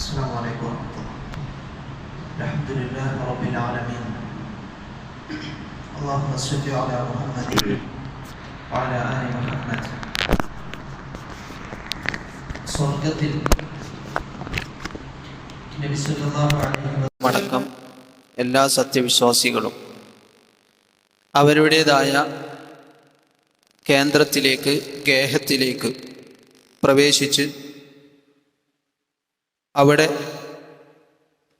السلام عليكم ورحمة الله الحمد لله رب العالمين اللهم صل على محمد وعلى آل محمد സ്വർഗത്തിൽ നബി സല്ലല്ലാഹു അലൈഹി വസല്ലം അടക്കം എല്ലാ സത്യവിശ്വാസികളും അവരുടേതായ കേന്ദ്രത്തിലേക്ക് ഗേഹത്തിലേക്ക് പ്രവേശിച്ച് അവിടെ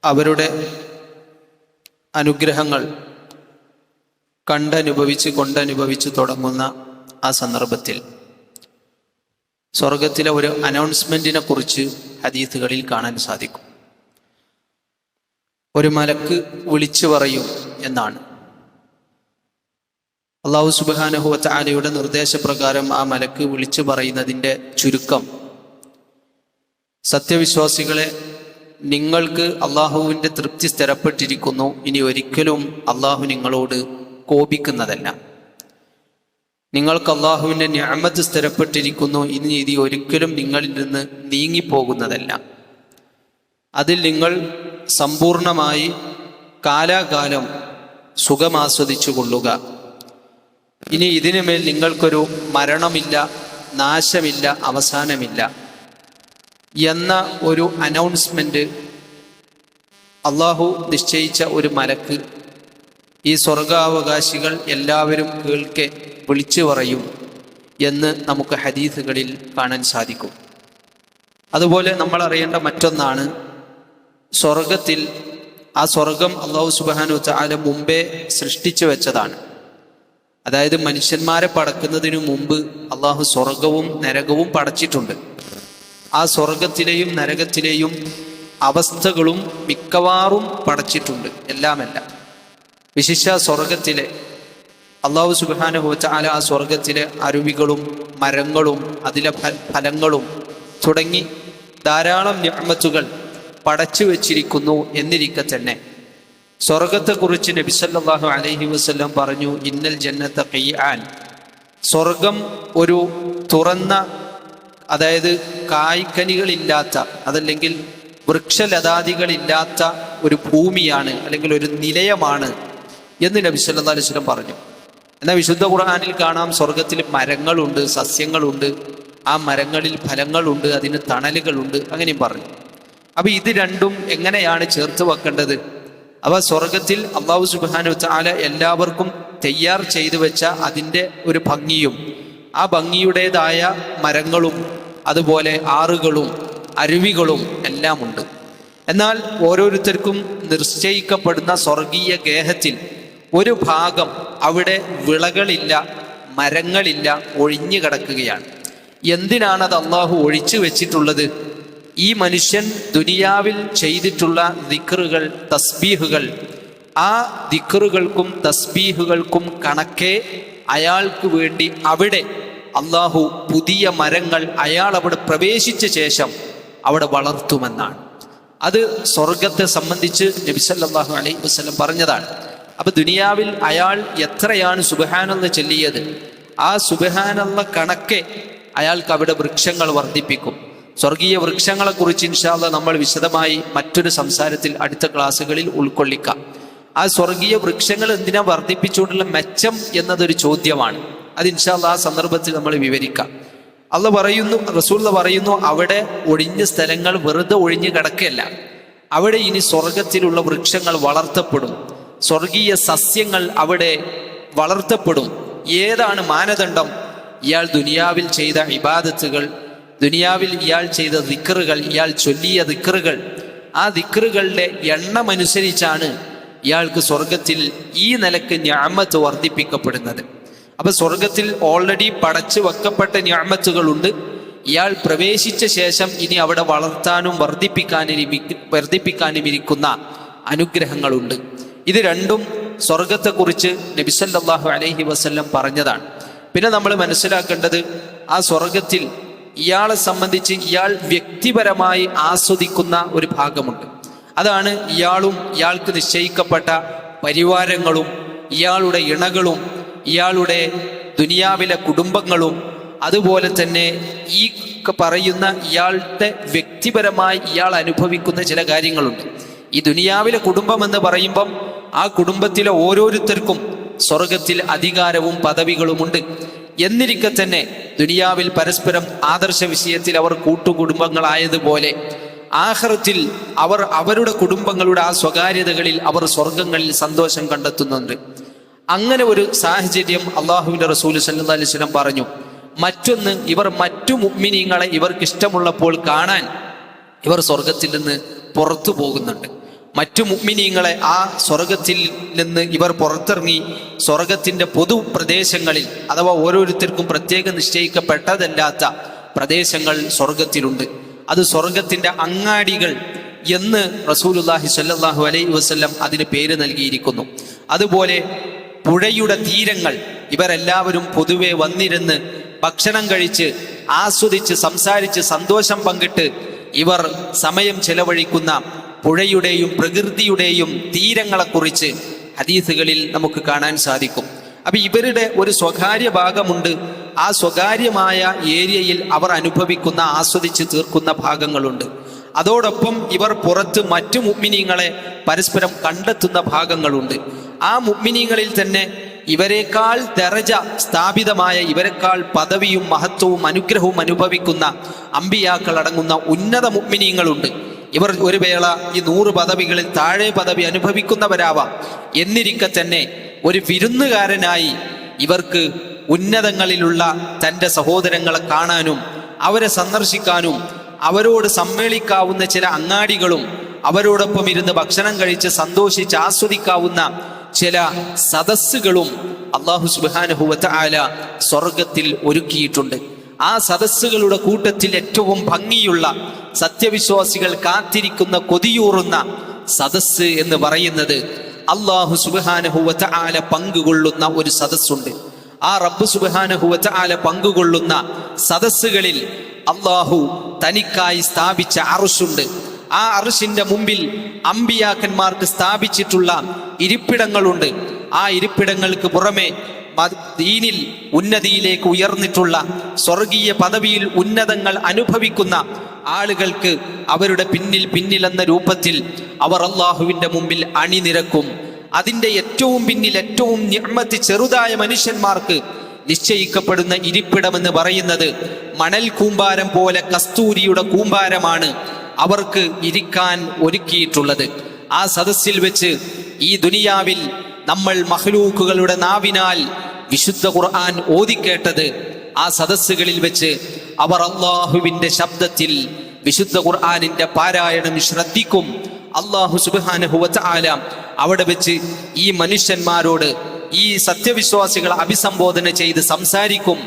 അവരുടെ അനുഗ്രഹങ്ങൾ കണ്ടനുഭവിച്ച് കൊണ്ടനുഭവിച്ച് തുടങ്ങുന്ന ആ സന്ദർഭത്തിൽ. സ്വർഗത്തിലെ ഒരു അനൗൺസ്മെന്റിനെ കുറിച്ച് ഹദീത്തുകളിൽ കാണാൻ സാധിക്കും. ഒരു മലക്ക് വിളിച്ചു പറയും എന്നാണ്. അള്ളാഹു സുബാനഹുവത്ത് ആലയുടെ നിർദ്ദേശപ്രകാരം ആ മലക്ക് വിളിച്ചു പറയുന്നതിന്റെ ചുരുക്കം സത്യവിശ്വാസികളെ നിങ്ങൾക്ക് അള്ളാഹുവിന്റെ തൃപ്തി സ്ഥിരപ്പെട്ടിരിക്കുന്നു. ഇനി ഒരിക്കലും അള്ളാഹു നിങ്ങളോട് കോപിക്കുന്നതല്ല. നിങ്ങൾക്ക് അള്ളാഹുവിന്റെ ഞാമത്ത് സ്ഥിരപ്പെട്ടിരിക്കുന്നു. ഇനി ഇത് ഒരിക്കലും നിങ്ങളിൽ നിന്ന് നീങ്ങിപ്പോകുന്നതല്ല. അതിൽ നിങ്ങൾ സമ്പൂർണമായി കാലാകാലം സുഖമാസ്വദിച്ചു കൊള്ളുക ഇനി ഇതിനുമേൽ നിങ്ങൾക്കൊരു മരണമില്ല നാശമില്ല അവസാനമില്ല. എന്ന ഒരു അനൗൺസ്മെന്റ് അള്ളാഹു നിശ്ചയിച്ച ഒരു മലക്ക് ഈ സ്വർഗാവകാശികൾ എല്ലാവരും കേൾക്കെ വിളിച്ചു പറയും എന്ന് നമുക്ക് ഹദീസുകളിൽ കാണാൻ സാധിക്കും. അതുപോലെ നമ്മൾ അറിയേണ്ട മറ്റൊന്നാണ് സ്വർഗത്തിൽ ആ സ്വർഗം അള്ളാഹു സുബാനു ചാല മുമ്പേ സൃഷ്ടിച്ചു വെച്ചതാണ്. അതായത് മനുഷ്യന്മാരെ പടക്കുന്നതിനു മുമ്പ് അള്ളാഹു സ്വർഗവും നരകവും പടച്ചിട്ടുണ്ട്. ആ സ്വർഗത്തിലെയും നരകത്തിലെയും അവസ്ഥകളും മിക്കവാറും പടച്ചിട്ടുണ്ട്. എല്ലാമല്ല. വിശിഷ്ട സ്വർഗത്തിലെ അള്ളാഹു സുബാന ഹോച്ചാല ആ സ്വർഗത്തിലെ അരുവികളും മരങ്ങളും അതിലെ ഫലങ്ങളും തുടങ്ങി ധാരാളം ഞാമത്തുകൾ പടച്ചു വച്ചിരിക്കുന്നു എന്നിരിക്കെ തന്നെ. സ്വർഗത്തെക്കുറിച്ച് നബിസല്ലാഹു അലൈഹി വസ്ലം പറഞ്ഞു ഇന്നൽ ജന്നത്തെ കയ്യാൻ സ്വർഗം ഒരു തുറന്ന അതായത് കായ്ക്കനികളില്ലാത്ത അതല്ലെങ്കിൽ വൃക്ഷലതാദികളില്ലാത്ത ഒരു ഭൂമിയാണ് അല്ലെങ്കിൽ ഒരു നിലയമാണ് എന്ന് നബി അലൈഹി വസല്ലം പറഞ്ഞു. എന്നാൽ വിശുദ്ധ ഖുർആനിൽ കാണാം സ്വർഗത്തിൽ മരങ്ങളുണ്ട് സസ്യങ്ങളുണ്ട് ആ മരങ്ങളിൽ ഫലങ്ങളുണ്ട് അതിന് തണലുകളുണ്ട് അങ്ങനെയും പറഞ്ഞു. അപ്പൊ ഇത് രണ്ടും എങ്ങനെയാണ് ചേർത്ത് വെക്കേണ്ടത്? അവ സ്വർഗത്തിൽ അള്ളാഹു സുബാനു താല എല്ലാവർക്കും തയ്യാർ ചെയ്തു വെച്ച അതിന്റെ ഒരു ഭംഗിയും ആ ഭംഗിയുടേതായ മരങ്ങളും അതുപോലെ ആറുകളും അരുവികളും എല്ലാം ഉണ്ട് എന്നാൽ ഓരോരുത്തർക്കും നിശ്ചയിക്കപ്പെടുന്ന സ്വർഗീയ ഗേഹത്തിൽ ഒരു ഭാഗം അവിടെ വിളകളില്ല മരങ്ങളില്ല ഒഴിഞ്ഞു കിടക്കുകയാണ്. എന്തിനാണ് അത് അള്ളാഹു ഒഴിച്ചു വെച്ചിട്ടുള്ളത്? ഈ മനുഷ്യൻ ദുനിയാവിൽ ചെയ്തിട്ടുള്ള ദിക്റുകൾ തസ്ബീഹുകൾ ആ ദിക്റുകൾക്കും തസ്ബീഹുകൾക്കും കണക്കേ അയാൾക്ക് വേണ്ടി അവിടെ അള്ളാഹു പുതിയ മരങ്ങൾ അയാൾ അവിടെ പ്രവേശിച്ച ശേഷം അവിടെ വളർത്തുമെന്നാണ്. അത് സ്വർഗത്തെ സംബന്ധിച്ച് നബിസല്ലാഹു അലൈഹി വസ്ലം പറഞ്ഞതാണ്. അപ്പൊ ദുനിയാവിൽ അയാൾ എത്രയാണ് സുബഹാനെന്ന് ചൊല്ലിയത്? ആ സുബഹാനെന്ന കണക്കെ അയാൾക്ക് അവിടെ വൃക്ഷങ്ങൾ വർദ്ധിപ്പിക്കും. സ്വർഗീയ വൃക്ഷങ്ങളെ കുറിച്ച് ഇൻഷാല്ല നമ്മൾ വിശദമായി മറ്റൊരു സംസാരത്തിൽ അടുത്ത ക്ലാസ്സുകളിൽ ഉൾക്കൊള്ളിക്കാം. ആ സ്വർഗീയ വൃക്ഷങ്ങൾ എന്തിനാ വർദ്ധിപ്പിച്ചുകൊണ്ടുള്ള മെച്ചം എന്നതൊരു ചോദ്യമാണ്. അത് ഇൻഷാല്ല ആ സന്ദർഭത്തിൽ നമ്മൾ വിവരിക്കാം. അല്ല പറയുന്നു റസൂൽ പറയുന്നു അവിടെ ഒഴിഞ്ഞ സ്ഥലങ്ങൾ വെറുതെ ഒഴിഞ്ഞു കിടക്കല്ല അവിടെ ഇനി സ്വർഗത്തിലുള്ള വൃക്ഷങ്ങൾ വളർത്തപ്പെടും. സ്വർഗീയ സസ്യങ്ങൾ അവിടെ വളർത്തപ്പെടും. ഏതാണ് മാനദണ്ഡം? ഇയാൾ ദുനിയാവിൽ ചെയ്ത ഇബാദത്തുകൾ ദുനിയാവിൽ ഇയാൾ ചെയ്ത ദിക്കറുകൾ ഇയാൾ ചൊല്ലിയ ദിക്കറുകൾ ആ ദിക്കറുകളുടെ എണ്ണമനുസരിച്ചാണ് ഇയാൾക്ക് സ്വർഗത്തിൽ ഈ നിലയ്ക്ക് ഞാമത്ത് വർദ്ധിപ്പിക്കപ്പെടുന്നത്. അപ്പൊ സ്വർഗത്തിൽ ഓൾറെഡി പടച്ചു വെക്കപ്പെട്ട ഞാമത്തുകളുണ്ട്. ഇയാൾ പ്രവേശിച്ച ശേഷം ഇനി അവിടെ വളർത്താനും വർദ്ധിപ്പിക്കാനും വർദ്ധിപ്പിക്കാനും ഇരിക്കുന്ന അനുഗ്രഹങ്ങളുണ്ട്. ഇത് രണ്ടും സ്വർഗത്തെക്കുറിച്ച് നബിസല്ലാഹു അലൈഹി വസ്ല്ലം പറഞ്ഞതാണ്. പിന്നെ നമ്മൾ മനസ്സിലാക്കേണ്ടത് ആ സ്വർഗത്തിൽ ഇയാളെ സംബന്ധിച്ച് ഇയാൾ വ്യക്തിപരമായി ആസ്വദിക്കുന്ന ഒരു ഭാഗമുണ്ട്. അതാണ് ഇയാളും ഇയാൾക്ക് നിശ്ചയിക്കപ്പെട്ട പരിവാരങ്ങളും ഇയാളുടെ ഇണകളും ഇയാളുടെ ദുനിയാവിലെ കുടുംബങ്ങളും അതുപോലെ തന്നെ ഈ പറയുന്ന ഇയാളുടെ വ്യക്തിപരമായി ഇയാൾ അനുഭവിക്കുന്ന ചില കാര്യങ്ങളുണ്ട്. ഈ ദുനിയാവിലെ കുടുംബം എന്ന് പറയുമ്പം ആ കുടുംബത്തിലെ ഓരോരുത്തർക്കും സ്വർഗത്തിൽ അധികാരവും പദവികളുമുണ്ട്. എന്നിരിക്കെ തന്നെ ദുനിയാവിൽ പരസ്പരം ആദർശ വിഷയത്തിൽ അവർ കൂട്ടുകുടുംബങ്ങളായതുപോലെ ആഹ്റത്തിൽ അവർ അവരുടെ കുടുംബങ്ങളുടെ ആ സ്വകാര്യതകളിൽ അവർ സ്വർഗങ്ങളിൽ സന്തോഷം കണ്ടെത്തുന്നുണ്ട്. അങ്ങനെ ഒരു സാഹചര്യം അള്ളാഹുവിന്റെ റസൂൽ വസല്ലം പറഞ്ഞു. മറ്റൊന്ന് ഇവർ മറ്റു മുഅ്മിനീങ്ങളെ ഇവർക്ക് ഇഷ്ടമുള്ളപ്പോൾ കാണാൻ ഇവർ സ്വർഗത്തിൽ നിന്ന് പുറത്തു പോകുന്നുണ്ട്. മറ്റു മുഅ്മിനീങ്ങളെ ആ സ്വർഗത്തിൽ നിന്ന് ഇവർ പുറത്തിറങ്ങി സ്വർഗത്തിന്റെ പൊതു പ്രദേശങ്ങളിൽ അഥവാ ഓരോരുത്തർക്കും പ്രത്യേകം നിശ്ചയിക്കപ്പെട്ടതല്ലാത്ത പ്രദേശങ്ങൾ സ്വർഗത്തിലുണ്ട് അത് സ്വർഗത്തിന്റെ അങ്ങാടികൾ എന്ന് റസൂലുല്ലാഹി സല്ലാഹു അലൈഹി വസല്ലം അതിന് പേര് നൽകിയിരിക്കുന്നു. അതുപോലെ പുഴയുടെ തീരങ്ങൾ. ഇവരെല്ലാവരും പൊതുവെ വന്നിരുന്ന് ഭക്ഷണം കഴിച്ച് ആസ്വദിച്ച് സംസാരിച്ച് സന്തോഷം പങ്കിട്ട് ഇവർ സമയം ചെലവഴിക്കുന്ന പുഴയുടെയും പ്രകൃതിയുടെയും തീരങ്ങളെക്കുറിച്ച് ഹദീസുകളിൽ നമുക്ക് കാണാൻ സാധിക്കും. അപ്പൊ ഇവരുടെ ഒരു സ്വകാര്യ ഭാഗമുണ്ട്. ആ സ്വകാര്യമായ ഏരിയയിൽ അവർ അനുഭവിക്കുന്ന ആസ്വദിച്ച് തീർക്കുന്ന ഭാഗങ്ങളുണ്ട്. അതോടൊപ്പം ഇവർ പുറത്ത് മറ്റു മുഗ്മിനീങ്ങളെ പരസ്പരം കണ്ടെത്തുന്ന ഭാഗങ്ങളുണ്ട്. ആ മുഗ്മിനീങ്ങളിൽ തന്നെ ഇവരെക്കാൾ ദറജ സ്ഥാപിതമായ ഇവരെക്കാൾ പദവിയും മഹത്വവും അനുഗ്രഹവും അനുഭവിക്കുന്ന അമ്പിയാക്കൾ അടങ്ങുന്ന ഉന്നത മുഗ്മിനീങ്ങളുണ്ട് ഇവർ ഒരു വേള ഈ നൂറ് പദവികളിൽ താഴെ പദവി അനുഭവിക്കുന്നവരാവാം. എന്നിരിക്കെ തന്നെ ഒരു വിരുന്നുകാരനായി ഇവർക്ക് ഉന്നതങ്ങളിലുള്ള തന്റെ സഹോദരങ്ങളെ കാണാനും അവരെ സന്ദർശിക്കാനും അവരോട് സമ്മേളിക്കാവുന്ന ചില അങ്ങാടികളും അവരോടൊപ്പം ഇരുന്ന് ഭക്ഷണം കഴിച്ച് സന്തോഷിച്ച് ആസ്വദിക്കാവുന്ന ചില സദസ്സുകളും അള്ളാഹു സുബാനുഹുവത്ത ആല സ്വർഗത്തിൽ ഒരുക്കിയിട്ടുണ്ട്. ആ സദസ്സുകളുടെ കൂട്ടത്തിൽ ഏറ്റവും ഭംഗിയുള്ള സത്യവിശ്വാസികൾ കാത്തിരിക്കുന്ന കൊതിയൂറുന്ന സദസ്സ് എന്ന് പറയുന്നത് അള്ളാഹു സുബാനഹുവത്ത ആല പങ്കുകൊള്ളുന്ന ഒരു സദസ്സുണ്ട്. ആ റബ്ബ് സുബാനഹുവത്ത ആല പങ്കുകൊള്ളുന്ന സദസ്സുകളിൽ അള്ളാഹു തനിക്കായി സ്ഥാപിച്ച അറുഷുണ്ട് ആ അറിശിന്റെ മുമ്പിൽ അമ്പിയാക്കന്മാർക്ക് സ്ഥാപിച്ചിട്ടുള്ള ഇരിപ്പിടങ്ങളുണ്ട്. ആ ഇരിപ്പിടങ്ങൾക്ക് പുറമെ ദീനിൽ ഉന്നതിയിലേക്ക് ഉയർന്നിട്ടുള്ള സ്വർഗീയ പദവിയിൽ ഉന്നതങ്ങൾ അനുഭവിക്കുന്ന ആളുകൾക്ക് അവരുടെ പിന്നിൽ പിന്നിൽ എന്ന രൂപത്തിൽ അവർ അള്ളാഹുവിന്റെ മുമ്പിൽ അണിനിരക്കും. അതിന്റെ ഏറ്റവും പിന്നിൽ ഏറ്റവും ഞമ്മത്തി ചെറുതായ മനുഷ്യന്മാർക്ക് നിശ്ചയിക്കപ്പെടുന്ന ഇരിപ്പിടമെന്ന് പറയുന്നത് മണൽ കൂമ്പാരം പോലെ കസ്തൂരിയുടെ കൂമ്പാരമാണ്. അവർക്ക് ഇരിക്കാൻ ഒരുക്കിയിട്ടുള്ളത്. ആ സദസ്സിൽ വെച്ച് ഈ ദുനിയാവിൽ നമ്മൾ മഹ്ലൂക്കുകളുടെ നാവിനാൽ വിശുദ്ധ ഖുർആൻ ഓതിക്കേട്ടത് ആ സദസ്സുകളിൽ വെച്ച് അവർ അള്ളാഹുവിന്റെ ശബ്ദത്തിൽ വിശുദ്ധ ഖുർആാനിന്റെ പാരായണം ശ്രദ്ധിക്കും. അള്ളാഹു സുബാനഹുവച്ച ആല അവിടെ വെച്ച് ഈ മനുഷ്യന്മാരോട് ഈ സത്യവിശ്വാസികളെ അഭിസംബോധന ചെയ്ത് സംസാരിക്കും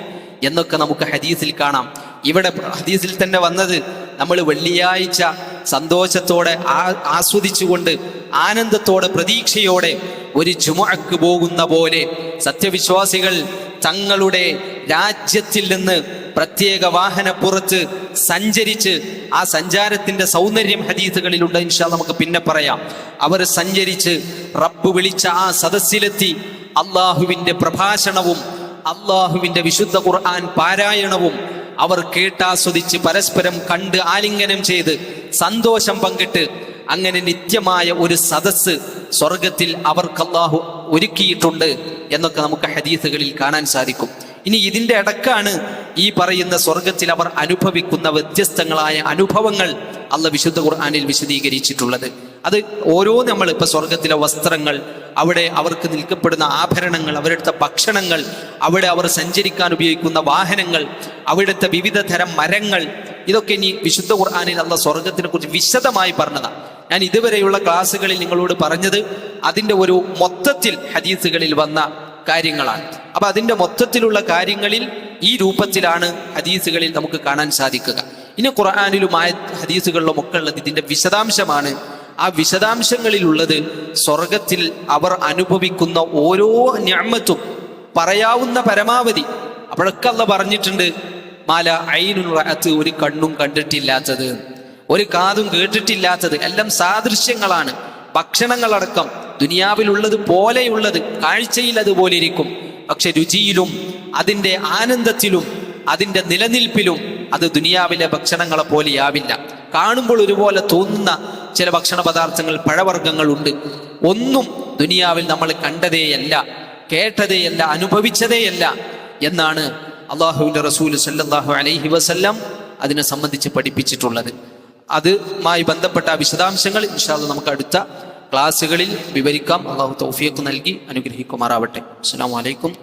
എന്നൊക്കെ നമുക്ക് ഹദീസിൽ കാണാം. ഇവിടെ ഹദീസിൽ തന്നെ വന്നത് നമ്മൾ വെള്ളിയാഴ്ച സന്തോഷത്തോടെ ആസ്വദിച്ചുകൊണ്ട് ആനന്ദത്തോടെ പ്രതീക്ഷയോടെ ഒരു ചുമക്ക് പോകുന്ന പോലെ സത്യവിശ്വാസികൾ തങ്ങളുടെ രാജ്യത്തിൽ നിന്ന് പ്രത്യേക വാഹനപ്പുറത്ത് സഞ്ചരിച്ച് ആ സഞ്ചാരത്തിന്റെ സൗന്ദര്യം ഹദീസുകളിലുണ്ട്. ഇൻഷാ നമുക്ക് പിന്നെ പറയാം. അവർ സഞ്ചരിച്ച് റബ്ബ് വിളിച്ച ആ സദസ്സിലെത്തി അള്ളാഹുവിന്റെ പ്രഭാഷണവും അള്ളാഹുവിന്റെ വിശുദ്ധ ഖുർആൻ പാരായണവും അവർ കേട്ടാസ്വദിച്ച് പരസ്പരം കണ്ട് ആലിംഗനം ചെയ്ത് സന്തോഷം പങ്കിട്ട് അങ്ങനെ നിത്യമായ ഒരു സദസ്സ് സ്വർഗത്തിൽ അവർക്ക് അള്ളാഹു ഒരുക്കിയിട്ടുണ്ട് എന്നൊക്കെ നമുക്ക് ഹദീസുകളിൽ കാണാൻ സാധിക്കും. ഇനി ഇതിന്റെ ഇടക്കാണ് ഈ പറയുന്ന സ്വർഗത്തിൽ അവർ അനുഭവിക്കുന്ന വ്യത്യസ്തങ്ങളായ അനുഭവങ്ങൾ അല്ല വിശുദ്ധ ഖുർആാനിൽ വിശദീകരിച്ചിട്ടുള്ളത്. അത് ഓരോ നമ്മൾ ഇപ്പൊ സ്വർഗത്തിലെ വസ്ത്രങ്ങൾ അവിടെ അവർക്ക് നിൽക്കപ്പെടുന്ന ആഭരണങ്ങൾ അവരുടെ ഭക്ഷണങ്ങൾ അവിടെ അവർ സഞ്ചരിക്കാൻ ഉപയോഗിക്കുന്ന വാഹനങ്ങൾ അവിടുത്തെ വിവിധ തരം മരങ്ങൾ. ഇതൊക്കെ ഇനി വിശുദ്ധ ഖുർആാനിൽ അള്ള സ്വർഗത്തിനെ കുറിച്ച് വിശദമായി പറഞ്ഞതാണ് ഞാൻ ഇതുവരെയുള്ള ക്ലാസ്സുകളിൽ നിങ്ങളോട് പറഞ്ഞത് അതിന്റെ ഒരു മൊത്തത്തിൽ ഹദീസുകളിൽ വന്ന കാര്യങ്ങളാണ്. അപ്പൊ അതിന്റെ മൊത്തത്തിലുള്ള കാര്യങ്ങളിൽ ഈ രൂപത്തിലാണ് ഹദീസുകളിൽ നമുക്ക് കാണാൻ സാധിക്കുക. ഇനി ഖുർആാനിലുമായ ഹദീസുകളിലും ഒക്കെ ഉള്ളത് ഇതിന്റെ വിശദാംശമാണ്. ആ വിശദാംശങ്ങളിലുള്ളത് സ്വർഗത്തിൽ അവർ അനുഭവിക്കുന്ന ഓരോ ഞാമത്തും പറയാവുന്ന പരമാവധി. അപ്പോഴൊക്കെ അല്ല പറഞ്ഞിട്ടുണ്ട് മാല ഐനുറത്ത് ഒരു കണ്ണും കണ്ടിട്ടില്ലാത്തത് ഒരു കാതും കേട്ടിട്ടില്ലാത്തത് എല്ലാം സാദൃശ്യങ്ങളാണ്. ഭക്ഷണങ്ങളടക്കം ദുനിയാവിലുള്ളത് പോലെയുള്ളത് കാഴ്ചയിൽ അതുപോലെ ഇരിക്കും പക്ഷെ രുചിയിലും അതിന്റെ ആനന്ദത്തിലും അതിന്റെ നിലനിൽപ്പിലും അത് ദുനിയാവിലെ ഭക്ഷണങ്ങളെ പോലെയാവില്ല. കാണുമ്പോൾ ഒരുപോലെ തോന്നുന്ന ചില ഭക്ഷണ പദാർത്ഥങ്ങൾ പഴവർഗങ്ങളുണ്ട്. ഒന്നും ദുനിയാവിൽ നമ്മൾ കണ്ടതേയല്ല കേട്ടതേയല്ല അനുഭവിച്ചതേയല്ല എന്നാണ് അള്ളാഹുവിന്റെ റസൂൽ സല്ലാഹു അലൈഹി വസല്ലം അതിനെ സംബന്ധിച്ച് പഠിപ്പിച്ചിട്ടുള്ളത്. അതുമായി ബന്ധപ്പെട്ട വിശദാംശങ്ങൾ ഇൻഷാല്ല നമുക്ക് അടുത്ത ക്ലാസ്സുകളിൽ വിവരിക്കാം. അള്ളാഹു തൗഫീഖ് നൽകി അനുഗ്രഹിക്കുമാറാവട്ടെ. അസ്സാം വലൈക്കും